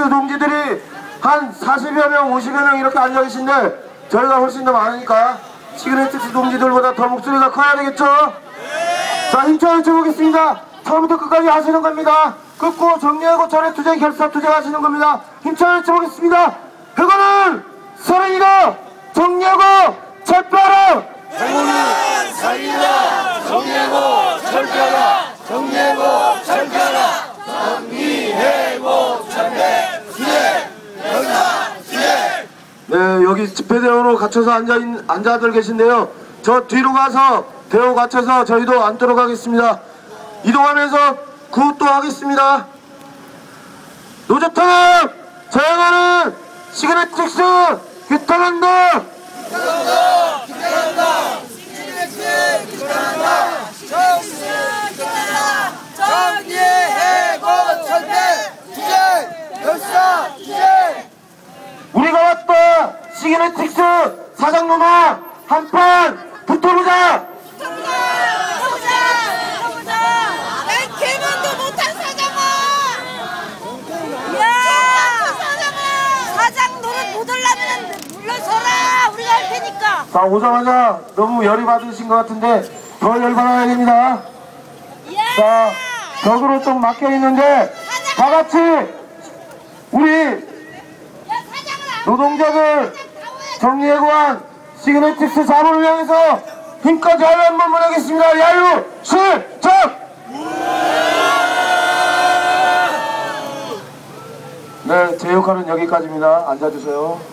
시그네틱스 동지들이 한 40여 명, 50여 명 이렇게 앉아 계신데 저희가 훨씬 더 많으니까 시그네틱스 동지들보다 더 목소리가 커야 되겠죠? 자, 힘차게 외쳐보겠습니다. 처음부터 끝까지 하시는 겁니다. 끝고 정리하고 전에 투쟁, 결사 투쟁 하시는 겁니다. 힘차게 외쳐보겠습니다. 그거는 서른이다! 정리하고 철폐하라! 네, 여기 집회대원으로 갇혀서 앉아, 있, 앉아들 계신데요. 저 뒤로 가서 대원 갇혀서 저희도 앉도록 하겠습니다. 이동하면서 구또 하겠습니다. 노조탄 저행하는 시그네틱스 규탄한다! 정리해고 철폐 투쟁 열사 투쟁 우리가 왔다! 시그네틱스 사장놈아! 한판 붙어보자! 난 개만도 못한 사장아! 야! 사장아! 사장 노릇 못 하려면 물러서라! 우리가 할 테니까! 자, 오자마자 너무 열이 받으신 것 같은데 더 열받아야 됩니다. 야! 자, 벽으로 좀 막혀 있는데 다 같이 우리 노동자들 정리해고한 시그네틱스 자본을 향해서 힘까지 하려 한번 보내겠습니다. 야유 실적! 네, 제 역할은 여기까지입니다. 앉아주세요.